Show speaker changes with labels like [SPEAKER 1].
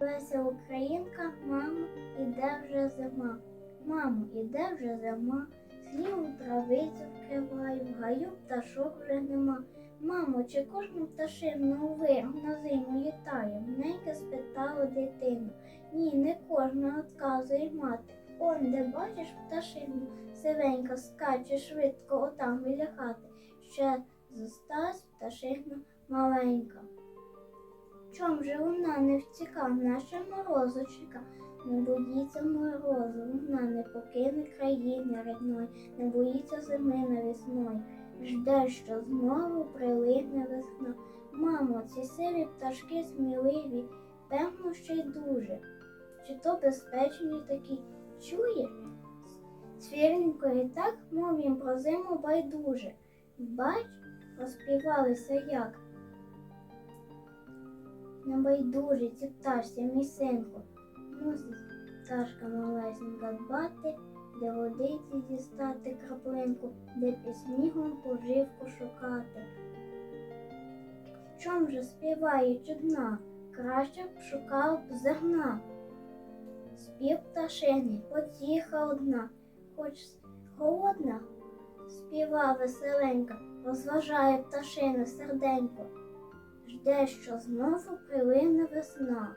[SPEAKER 1] Леся Українка, мамо, іде вже зима. Мамо, іде вже зима. Сліву травицю вкриваю, гаю пташок вже нема. Мамо, чи кожну пташину ви на зиму літає? Ненька спитала дитину. Ні, не кожна отказує мати. Он, де бачиш пташину, сивенька скаче швидко отам біля хати. Ще зосталась пташина маленька. Чом же вона не втіка, наша морозу чека? Не боїться морозу, вона не покине країни рідної, не боїться зими навісної. Жде, що знову прилине весна. Мамо, ці сиві пташки сміливі, певно, ще й дуже. Чи то безпечні такі? Чуєш? Свірненько і так, мов їм про зиму байдуже. Бач, розпівалися як. Не байдужі ці пташці, мій синку. Мусить пташка малесенька дбати, де водиці дістати краплинку, де під снігом поживку шукати. В чом же співає чудна, краще б шукав б зерна. Спів пташини, потіха одна, хоч холодна, співа веселенька, розважає пташина серденько. Жде, що знову прилине весна.